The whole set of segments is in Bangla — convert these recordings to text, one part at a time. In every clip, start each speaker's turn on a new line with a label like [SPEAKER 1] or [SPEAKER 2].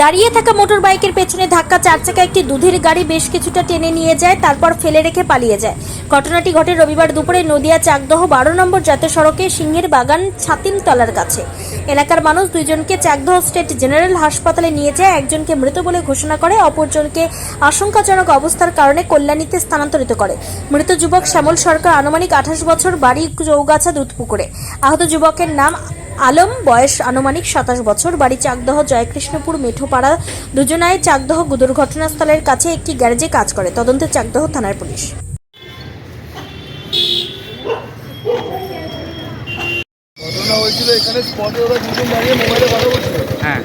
[SPEAKER 1] দাঁড়িয়ে থাকা মোটর বাইকের পেছনে ধাক্কা, চার চাকা একটি দুধের গাড়ি বেশ কিছুটা টেনে নিয়ে যায়, তারপর ফেলে রেখে পালিয়ে যায়। ঘটনাটি ঘটে রবিবার দুপুরে নদিয়া চাকদহ বারো নম্বর জাতীয় সড়কে সিংহের বাগান ছাতিমতলার কাছে। এলাকার মানুষ দুইজনকে চাকদহ স্টেট জেনারেল হাসপাতালে নিয়ে যায়, একজনকে মৃত বলে ঘোষণা করে, অপরজনকে আশঙ্কাজনক অবস্থার কারণে কল্যাণীতে স্থানান্তরিত করে। মৃত যুবক শ্যামল সরকার আনুমানিক আঠাশ বছর, বাড়ি চৌগাছা দুধপুকুরে। আহত যুবকের নাম আলম বয়স আনুমানিক সাতাশ বছর বাড়ি চাকদহ জয়কৃষ্ণপুর মেঠোপাড়া। দুজনায় চাকদহ দুর্ঘটনাস্থলের কাছে একটি গ্যারেজে কাজ করে। তদন্তে চাকদহ থানার পুলিশ।
[SPEAKER 2] ঘটনা হয়েছিল এখানে স্পটে ওরা দুজন দাঁড়িয়ে মোবাইলে কথা বলছিল।
[SPEAKER 3] হ্যাঁ।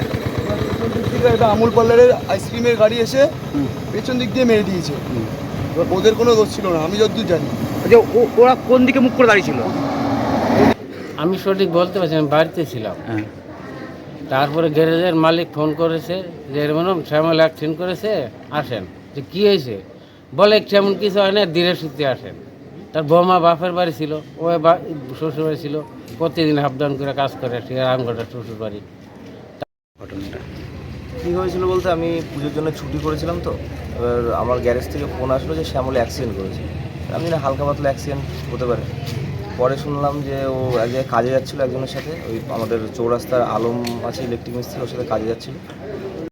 [SPEAKER 2] আমুল পার্লারের আইসক্রিমের গাড়ি এসে পেছন দিক দিয়ে মেরে দিয়েছে। এবার ওদের কোনো দোষ ছিল না আমি যতদূর জানি।
[SPEAKER 3] ও- ওরা কোন দিকে মুখ করে দাঁড়িয়েছিল?
[SPEAKER 4] আমি সঠিক বলতে পারছি আমি বাড়িতে ছিলাম।
[SPEAKER 3] হ্যাঁ।
[SPEAKER 4] তারপরে গ্যারেজের মালিক ফোন করেছে যে এরকম শ্যামল অ্যাক্সিডেন্ট করেছে আসেন। যে কী হয়েছে? বলে তেমন কিছু হয় না ধীরে সুস্থে আসেন। তার বৌমা বাপের বাড়ি ছিল ও বা- শ্বশুর বাড়ি ছিল প্রতিদিন হাফ ডাউন করে কাজ করে রামগড়া শ্বশুর বাড়ি
[SPEAKER 3] ঘটনাটা।
[SPEAKER 5] কী হয়েছিল বলতে আমি পুজোর জন্য ছুটি করেছিলাম তো এবার আমার গ্যারেজ থেকে ফোন আসলো যে শ্যামলে অ্যাক্সিডেন্ট করেছে। আমি না হালকা পাতলা অ্যাক্সিডেন্ট হতে পারে। পরে শুনলাম যে ও এক জায়গায় কাজে যাচ্ছিল একজনের সাথে, ওই আমাদের চৌরাস্তার আলম আছে ইলেকট্রিক মিস্ত্রি ওর সাথে কাজে যাচ্ছিল।